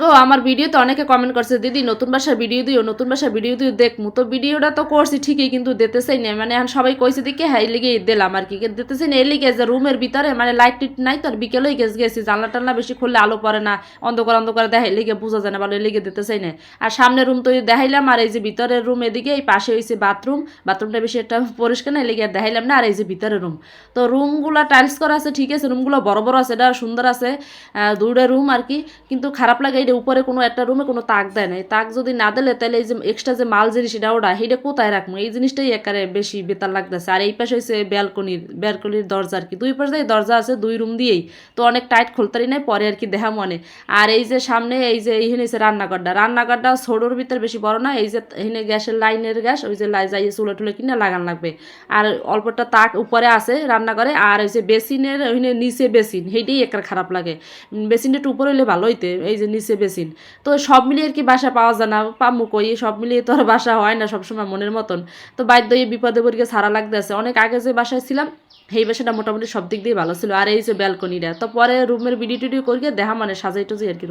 গো, আমার ভিডিওতে অনেকে কমেন্ট করছে, দিদি, নতুন বাসার ভিডিও দিও, নতুন বাসার ভিডিও দিও দেখমু তো ভিডিওটা তো করছি, ঠিকই, কিন্তু দিতেছেই না। মানে এখন সবাই কইছে দিকে হ্যাঁ এই লিগে দিলাম আর কি। দিতেছি না, এই লিগে যে রুমের ভিতরে মানে লাইট টিট নাই তো, আর বিকেলেই গেছে, গেছি। জানলা টানলা বেশি খুললে আলো পড়ে না, অন্ধকার অন্ধকার দেখাই লিগে বোঝা যায় না ভালো লিগে দিতেছেই না। আর সামনের রুম তো দেখাইলাম, আর এই যে ভিতরের রুম এদিকে, এই পাশে হয়েছে বাথরুম বাথরুমটা বেশি একটা পরিষ্কার না লিগে দেখাইলাম না, আর এই যে ভিতরের রুম তো রুমগুলো টাইলস করা আছে, ঠিক আছে রুমগুলো বড় বড় আছে, এটা সুন্দর আছে দুটো রুম আর কি, কিন্তু খারাপ লাগে এটা উপরে কোনো একটা রুমে কোনো তাক দেয় না এই তাক যদি না দিলে তাহলে এই যে এক্সট্রা যে মাল জিনিস, এটা ওটা সেইটা কোথায় রাখব? এই জিনিসটাই একারে বেশি বেতার লাগতেছে। আর এই পাশে হয়েছে ব্যালকনির ব্যালকনির দরজা আর কি দুই পাশে দরজা আছে, দুই রুম দিয়েই। তো অনেক টাইট খুলতারি নাই, পরে আর কি দেখা মনে। আর এই যে সামনে, এই যে এইখানে হচ্ছে রান্নাঘরটা। রান্নাঘরটা ছোটোর ভিতরে বেশি বড় না, এই যে এখানে গ্যাসের লাইনের গ্যাস, ওই যে লাই যাইয়ে চুলে টুলে কিনে লাগান লাগবে। আর অল্পটা তাক উপরে আছে রান্নাঘরে, আর ওই যে বেসিনের, ওইখানে নিচে বেসিন, সেইটাই একটা খারাপ লাগে। বেসিনটা একটু উপরে হইলে ভালো হইতে, এই যে নিচে বেসিন। তো সব মিলিয়ে আর কি বাসা পাওয়া যায় না। পামু কই, সব মিলিয়ে তো আর বাসা হয় না সবসময় মনের মতন। তো বাধ্য হয়ে বিপদে পড়িকে ছাড়া লাগতেছে অনেক আগে যে বাসায় ছিলাম এই বাসাটা মোটামুটি সব দিক দিয়ে ভালো ছিল। আর এই যে ব্যালকনিটা, তো পরে রুমের ভিডিও টিডিও করিয়ে দেহা মানে সাজাই টুজি আর কি